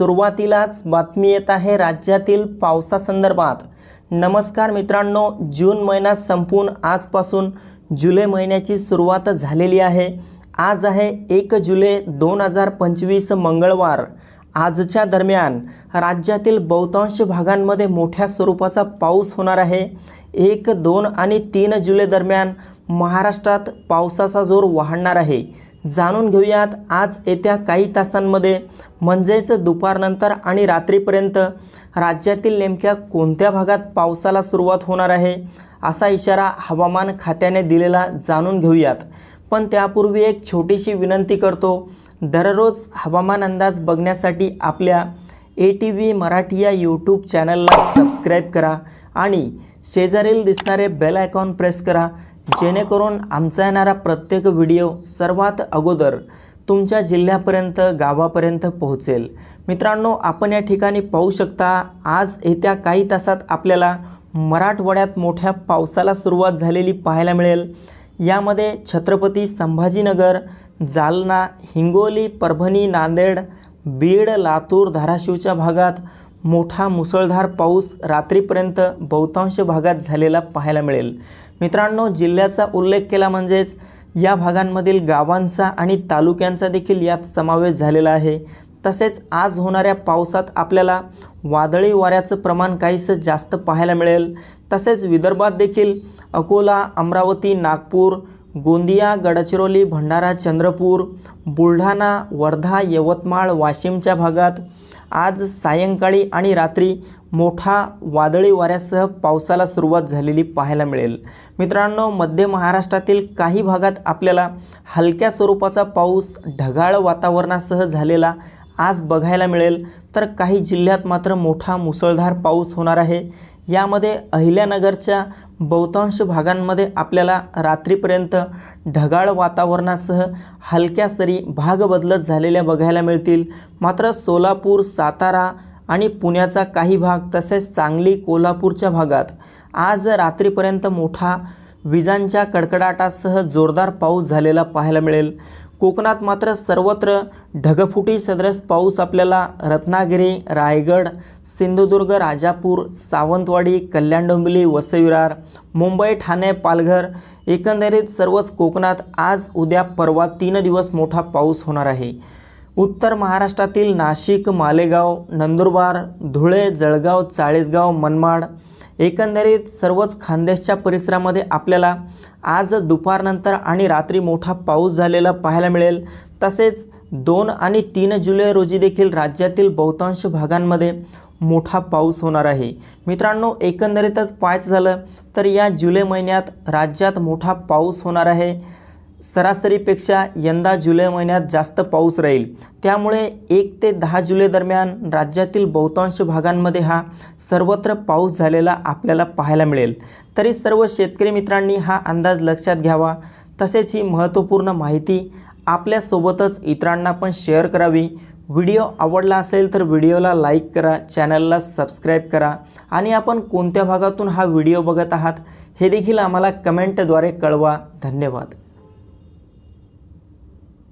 सुरुवातीलाच बातमी येत आहे राज्यातील पावसासंदर्भात. नमस्कार मित्रांनो जून महिना संपून आजपासून जुलै महिन्याची सुरुवात झालेली आहे. आज आहे एक जुलै दोन हजार पंचवीस मंगळवार. आजच्या दरम्यान राज्यातील बहुतांश भागांमध्ये मोठ्या स्वरूपाचा पाऊस होणार आहे. एक दोन आणि तीन जुलै दरम्यान महाराष्ट्रात पावसाचा जोर वाढणार आहे. जाणून घेऊयात आज येत्या काही तासांमध्ये म्हणजेच दुपारनंतर आणि रात्रीपर्यंत राज्यातील नेमक्या कोणत्या भागात पावसाला सुरुवात होणार आहे असा इशारा हवामान खात्याने दिलेला जाणून घेऊयात. पण त्यापूर्वी एक छोटीशी विनंती करतो दररोज हवामान अंदाज बघण्यासाठी आपल्या ए टी व्ही मराठी या यूट्यूब चॅनलला सबस्क्राईब करा आणि शेजारील दिसणारे बेल आयकॉन प्रेस करा जेणेकरून आमचा येणारा प्रत्येक व्हिडिओ सर्वात अगोदर तुमच्या जिल्ह्यापर्यंत गावापर्यंत पोहोचेल. मित्रांनो आपण या ठिकाणी पाहू शकता आज येत्या काही तासात आपल्याला मराठवाड्यात मोठ्या पावसाला सुरुवात झालेली पाहायला मिळेल. यामध्ये छत्रपती संभाजीनगर जालना हिंगोली परभणी नांदेड बीड लातूर धाराशिवच्या भागात मोठा मुसळधार पाऊस रात्रीपर्यंत बहुतांश भागात झालेला पाहायला मिळेल. मित्रांनो जिल्ह्याचा उल्लेख केला म्हणजेच या भागांमधील गावांचा आणि तालुक्यांचा देखील यात समावेश झालेला आहे. तसेच आज होणाऱ्या पावसात आपल्याला वादळी वाऱ्याचं प्रमाण काहीसं जास्त पाहायला मिळेल. तसेच विदर्भात देखील अकोला अमरावती नागपूर गोंदिया गडचिरोली भंडारा चंद्रपूर बुलढाणा वर्धा यवतमाळ वाशिमच्या भागात आज सायंकाळी आणि रात्री मोठा वादळी वाऱ्यासह पावसाला सुरुवात झालेली पाहायला मिळेल. मित्रांनो मध्य महाराष्ट्रातील काही भागात आपल्याला हलक्या स्वरूपाचा पाऊस ढगाळ वातावरणासह झालेला आज बघायला मिळेल. तर काही जिल्ह्यात मात्र मोठा मुसळधार पाऊस होणार आहे. यामध्ये अहिल्यानगरच्या बहुतांश भागांमध्ये आपल्याला रात्रीपर्यंत ढगाळ वातावरणासह हलक्या सरी भाग बदलत झालेल्या बघायला मिळतील. मात्र सोलापूर सातारा आणि पुण्याचा काही भाग तसेच सांगली कोल्हापूरच्या भागात आज रात्रीपर्यंत मोठा विजांच्या कडकडाटासह जोरदार पाऊस झालेला पाहायला मिळेल. कोकणात मात्र सर्वत्र ढगफुटी सदृश पाऊस आपल्याला रत्नागिरी रायगड सिंधुदुर्ग राजापूर सावंतवाडी कल्याण डोंबिवली वसईविरार मुंबई ठाणे पालघर एकंदरीत सर्वच कोकणात आज उद्या परवा तीन दिवस मोठा पाऊस होणार आहे. उत्तर महाराष्ट्रातील नाशिक मालेगाव नंदुरबार धुळे जळगाव चाळीसगाव मनमाड एकंदरीत सर्वच खानदेशच्या परिसरामध्ये आपल्याला आज दुपारनंतर आणि रात्री मोठा पाऊस झालेला पाहायला मिळेल. तसेच दोन आणि तीन जुलै रोजी देखील राज्यातील बहुतांश भागांमध्ये मोठा पाऊस होणार आहे. मित्रांनो एकंदरीतच पाहायचं झालं तर या जुलै महिन्यात राज्यात मोठा पाऊस होणार आहे. सरासरीपेक्षा यंदा जुलै महिन्यात जास्त पाऊस राहील. त्यामुळे एक ते दहा जुलै दरम्यान राज्यातील बहुतांश भागांमध्ये हा सर्वत्र पाऊस झालेला आपल्याला पाहायला मिळेल. तरी सर्व शेतकरी मित्रांनी हा अंदाज लक्षात घ्यावा. तसेच ही महत्त्वपूर्ण माहिती आपल्यासोबतच इतरांना पण शेअर करावी. व्हिडिओ आवडला असेल तर व्हिडिओला लाईक करा चॅनलला सबस्क्राईब करा आणि आपण कोणत्या भागातून हा व्हिडिओ बघत आहात हे देखील आम्हाला कमेंटद्वारे कळवा. धन्यवाद.